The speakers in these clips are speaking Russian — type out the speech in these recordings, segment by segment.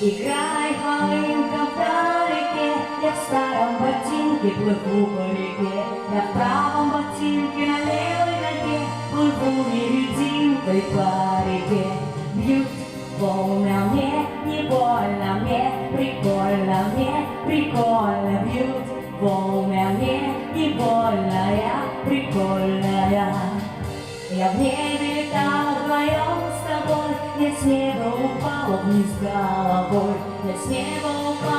Играй, малинка, вдалеке, я в старом ботинке плыву по реке, невидимкой по реке. Бьют волны мне, не больно мне, прикольно мне, прикольно бьют волны мне, не больно я, прикольная. Я в небе летала вдвоем с тобой, Я с неба упала вниз головой, Я с неба упала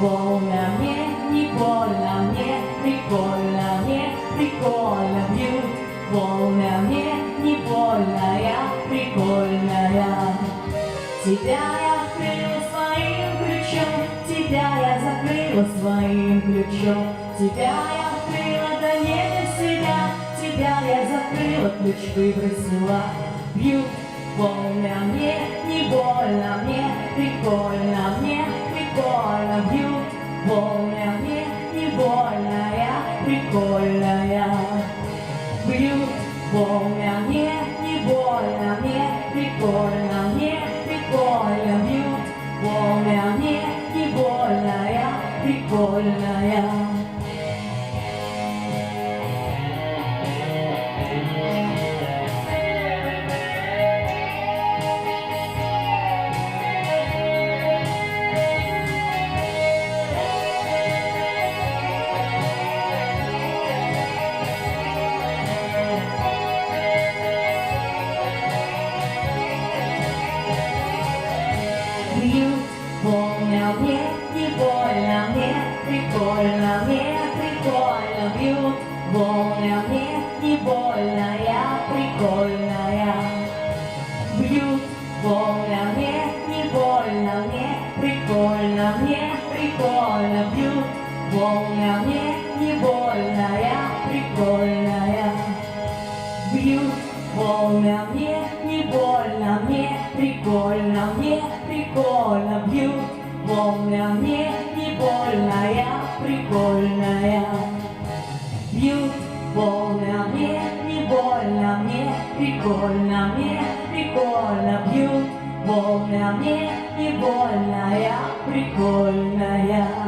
А мне, не больно мне, прикольно мне, прикольно бьют а мне, не больно я, прикольная. Тебя я открыла своим ключом, тебя я закрыла своим ключом, тебя я открыла, да не себя, тебя я закрыла, ключ выбросила. Бьют а мне, не больно мне, прикольно мне, а мне, не больно я, прикольная. Бьют волны а мне, не больно мне, прикольно мне, прикольно бьют волны а мне, не больно я, прикольная. Не больно мне, прикольно мне, прикольно бьют а мне, не больно я, прикольная. Бьют а мне, не больно мне, прикольно мне, прикольно бьют а мне, не больно я, прикольная. Бьют а мне, не больно мне, прикольно мне, прикольно бьют волны а мне, не больно я, прикольная. Бьют волны а мне, не больно мне, прикольно мне, прикольно бьют волны а мне, не больно я, прикольная.